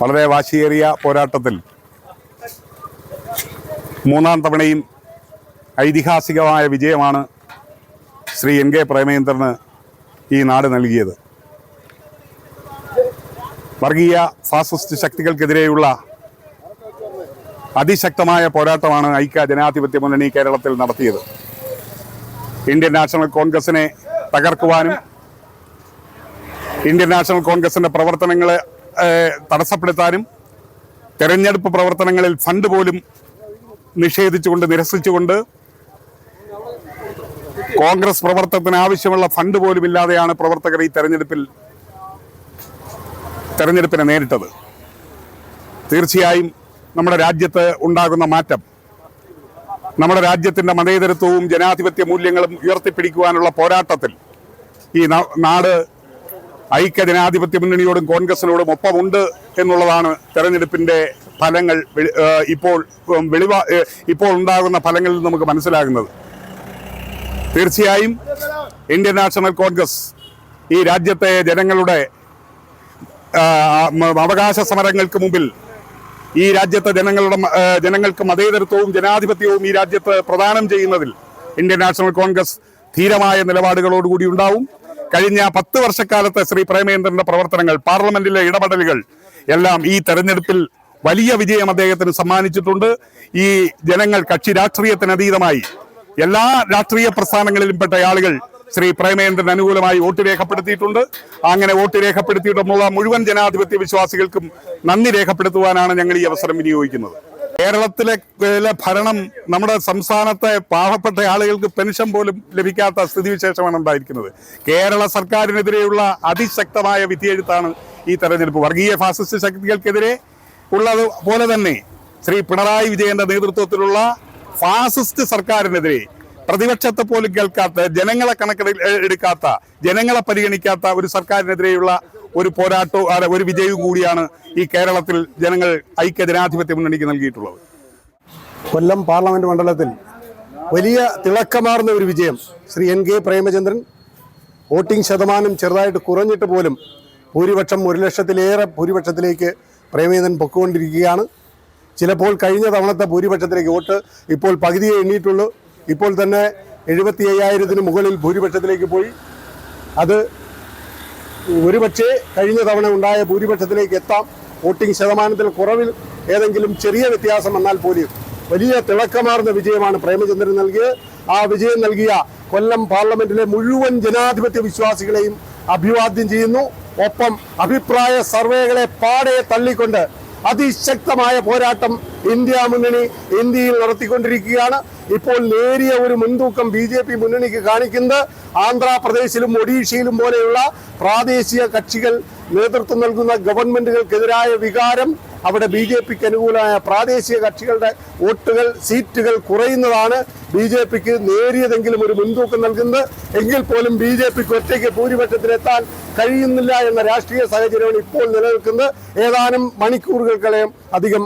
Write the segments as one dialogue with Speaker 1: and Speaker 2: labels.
Speaker 1: വളരെ വാശിയേറിയ പോരാട്ടത്തിൽ മൂന്നാം തവണയും ഐതിഹാസികമായ വിജയമാണ് ശ്രീ എൻ കെ പ്രേമേന്ദ്രന് ഈ നാട് നൽകിയത്. വർഗീയ ഫാസിസ്റ്റ് ശക്തികൾക്കെതിരെയുള്ള അതിശക്തമായ പോരാട്ടമാണ് ഐക്യ ജനാധിപത്യ മുന്നണി കേരളത്തിൽ നടത്തിയത്. ഇന്ത്യൻ നാഷണൽ കോൺഗ്രസിനെ തകർക്കുവാനും ഇന്ത്യൻ നാഷണൽ കോൺഗ്രസിന്റെ പ്രവർത്തനങ്ങളെ തടസ്സപ്പെടുത്താനും തെരഞ്ഞെടുപ്പ് പ്രവർത്തനങ്ങളിൽ ഫണ്ട് പോലും നിഷേധിച്ചുകൊണ്ട് നിരസിച്ചുകൊണ്ട് കോൺഗ്രസ് പ്രവർത്തനത്തിന് ആവശ്യമുള്ള ഫണ്ട് പോലും ഇല്ലാതെയാണ് പ്രവർത്തകർ ഈ തെരഞ്ഞെടുപ്പിൽ തെരഞ്ഞെടുപ്പിനെ നേരിട്ടത്. തീർച്ചയായും നമ്മുടെ രാജ്യത്ത് ഉണ്ടാകുന്ന മാറ്റം നമ്മുടെ രാജ്യത്തിന്റെ മതേതരത്വവും ജനാധിപത്യ മൂല്യങ്ങളും ഉയർത്തിപ്പിടിക്കുവാനുള്ള പോരാട്ടത്തിൽ ഈ നാട് ഐക്യ ജനാധിപത്യ മുന്നണിയോടും കോൺഗ്രസിനോടും ഒപ്പമുണ്ട് എന്നുള്ളതാണ് തെരഞ്ഞെടുപ്പിന്റെ ഫലങ്ങൾ. ഇപ്പോൾ വെളിവാ ഇപ്പോൾ ഉണ്ടാകുന്ന ഫലങ്ങളിൽ നമുക്ക് മനസ്സിലാകുന്നത്. തീർച്ചയായും ഇന്ത്യൻ നാഷണൽ കോൺഗ്രസ് ഈ രാജ്യത്തെ ജനങ്ങളുടെ അവകാശ സമരങ്ങൾക്ക് മുമ്പിൽ ഈ രാജ്യത്തെ ജനങ്ങളുടെ ജനങ്ങൾക്ക് മതേതരത്വവും ജനാധിപത്യവും ഈ രാജ്യത്ത് പ്രദാനം ചെയ്യുന്നതിൽ ഇന്ത്യൻ നാഷണൽ കോൺഗ്രസ് ധീരമായ നിലപാടുകളോടുകൂടി ഉണ്ടാവും. കഴിഞ്ഞ പത്ത് വർഷക്കാലത്തെ ശ്രീ പ്രേമേന്ദ്രന്റെ പ്രവർത്തനങ്ങൾ പാർലമെന്റിലെ ഇടപെടലുകൾ എല്ലാം ഈ തെരഞ്ഞെടുപ്പിൽ വലിയ വിജയം അദ്ദേഹത്തിന് സമ്മാനിച്ചിട്ടുണ്ട്. ഈ ജനങ്ങൾ കക്ഷി രാഷ്ട്രീയത്തിന് അതീതമായി. എല്ലാ രാഷ്ട്രീയ പ്രസ്ഥാനങ്ങളിലും പെട്ട ആളുകൾ ശ്രീ പ്രേമേന്ദ്രൻ അനുകൂലമായി വോട്ട് രേഖപ്പെടുത്തിയിട്ടുണ്ട്. അങ്ങനെ വോട്ട് രേഖപ്പെടുത്തിയിട്ടുള്ള മുഴുവൻ ജനാധിപത്യ വിശ്വാസികൾക്കും നന്ദി രേഖപ്പെടുത്തുവാനാണ് ഞങ്ങൾ ഈ അവസരം വിനിയോഗിക്കുന്നത്. കേരളത്തിലെ ഭരണം നമ്മുടെ സംസ്ഥാനത്തെ പാവപ്പെട്ട ആളുകൾക്ക് പെൻഷൻ പോലും ലഭിക്കാത്ത സ്ഥിതിവിശേഷമാണ് ഉണ്ടായിരിക്കുന്നത്. കേരള സർക്കാരിനെതിരെയുള്ള അതിശക്തമായ വിധിയെഴുത്താണ് ഈ തെരഞ്ഞെടുപ്പ്. വർഗീയ ഫാസിസ്റ്റ് ശക്തികൾക്കെതിരെ ഉള്ളത് പോലെ തന്നെ ശ്രീ പിണറായി വിജയന്റെ നേതൃത്വത്തിലുള്ള ഫാസിസ്റ്റ് സർക്കാരിനെതിരെ പ്രതിപക്ഷത്തെ പോലും കേൾക്കാത്ത ജനങ്ങളെ കണക്കെടുക്കാത്ത ജനങ്ങളെ പരിഗണിക്കാത്ത ഒരു സർക്കാരിനെതിരെയുള്ള ഒരു പോരാട്ടവും അല്ല, ഒരു വിജയവും കൂടിയാണ് ഈ കേരളത്തിൽ ജനങ്ങൾ ഐക്യ ജനാധിപത്യ മുന്നണിക്ക് നൽകിയിട്ടുള്ളത്.
Speaker 2: കൊല്ലം പാർലമെന്റ് മണ്ഡലത്തിൽ വലിയ തിളക്കമാർന്ന ഒരു വിജയം Shri N K Premachandran voting ശതമാനം ചെറുതായിട്ട് കുറഞ്ഞിട്ട് പോലും ഭൂരിപക്ഷം ഒരു ലക്ഷത്തിലേറെ ഭൂരിപക്ഷത്തിലേക്ക് പ്രേമചന്ദ്രൻ പൊക്കുകൊണ്ടിരിക്കുകയാണ് ചിലപ്പോൾ കഴിഞ്ഞ തവണത്തെ ഭൂരിപക്ഷത്തിലേക്ക് വോട്ട് ഇപ്പോൾ പകുതിയെ എണ്ണിയിട്ടുള്ളൂ. ഇപ്പോൾ തന്നെ എഴുപത്തി അയ്യായിരത്തിന് മുകളിൽ ഭൂരിപക്ഷത്തിലേക്ക് പോയി. അത് ഒരുപക്ഷെ കഴിഞ്ഞ തവണ ഉണ്ടായ ഭൂരിപക്ഷത്തിലേക്ക് എത്താം. വോട്ടിംഗ് ശതമാനത്തിൽ കുറവിൽ ഏതെങ്കിലും ചെറിയ വ്യത്യാസം വന്നാൽ പോലും വലിയ തിളക്കമാർന്ന വിജയമാണ് പ്രേമചന്ദ്രൻ നൽകിയത്. ആ വിജയം നൽകിയ കൊല്ലം പാർലമെന്റിലെ മുഴുവൻ ജനാധിപത്യ വിശ്വാസികളെയും അഭിവാദ്യം ചെയ്യുന്നു. ഒപ്പം അഭിപ്രായ സർവേകളെ പാടെ തള്ളിക്കൊണ്ട് അതിശക്തമായ പോരാട്ടം ഇന്ത്യ മുന്നണി ഇന്ത്യയിൽ നടത്തിക്കൊണ്ടിരിക്കുകയാണ്. ഇപ്പോൾ നേരിയ ഒരു മുൻതൂക്കം ബി ജെ പി മുന്നണിക്ക് കാണിക്കുന്നത് ആന്ധ്രാപ്രദേശിലും ഒഡീഷയിലും പോലെയുള്ള പ്രാദേശിക കക്ഷികൾ നേതൃത്വം നൽകുന്ന ഗവൺമെന്റുകൾക്കെതിരായ വികാരം അവിടെ ബി ജെ പിക്ക് അനുകൂലമായ പ്രാദേശിക കക്ഷികളുടെ വോട്ടുകൾ സീറ്റുകൾ കുറയുന്നതാണ് ബി ജെ പിക്ക് നേരിയതെങ്കിലും ഒരു മുൻതൂക്കം നൽകുന്നത്. എങ്കിൽ പോലും ബി ജെ പിക്ക് ഒറ്റയ്ക്ക് ഭൂരിപക്ഷത്തിലെത്താൻ കഴിയുന്നില്ല എന്ന രാഷ്ട്രീയ സാഹചര്യമാണ് ഇപ്പോൾ നിലനിൽക്കുന്നത്. ഏതാനും മണിക്കൂറുകൾക്കളെയും അധികം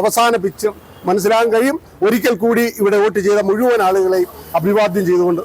Speaker 2: അവസാന അവസാനിപ്പിച്ച് മനസ്സിലാകാൻ കഴിയും. ഒരിക്കൽ കൂടി ഇവിടെ വോട്ട് ചെയ്ത മുഴുവൻ ആളുകളെയും അഭിവാദ്യം ചെയ്തുകൊണ്ട്